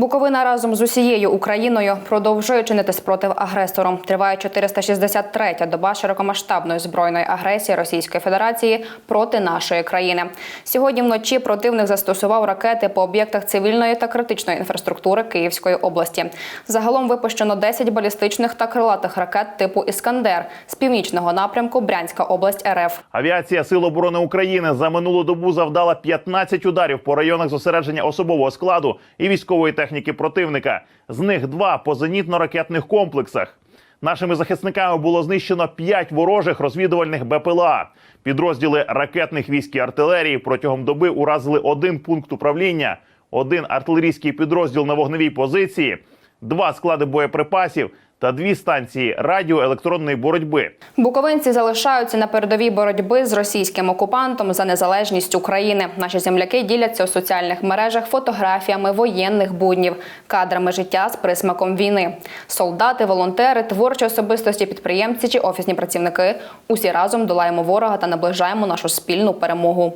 Буковина разом з усією Україною продовжує чинити спротив агресору. Триває 463-я доба широкомасштабної збройної агресії Російської Федерації проти нашої країни. Сьогодні вночі противник застосував ракети по об'єктах цивільної та критичної інфраструктури Київської області. Загалом випущено 10 балістичних та крилатих ракет типу Іскандер з північного напрямку Брянська область РФ. Авіація Сил оборони України за минулу добу завдала 15 ударів по районах зосередження особового складу і військової техніки противника. З них два по зенітно-ракетних комплексах. Нашими захисниками було знищено 5 ворожих розвідувальних БПЛА. Підрозділи ракетних військ і артилерії протягом доби уразили один пункт управління, один артилерійський підрозділ на вогневій позиції, два склади боєприпасів та дві станції радіоелектронної боротьби. Буковинці залишаються на передовій боротьби з російським окупантом за незалежність України. Наші земляки діляться у соціальних мережах фотографіями воєнних буднів, кадрами життя з присмаком війни. Солдати, волонтери, творчі особистості, підприємці чи офісні працівники. Усі разом долаємо ворога та наближаємо нашу спільну перемогу.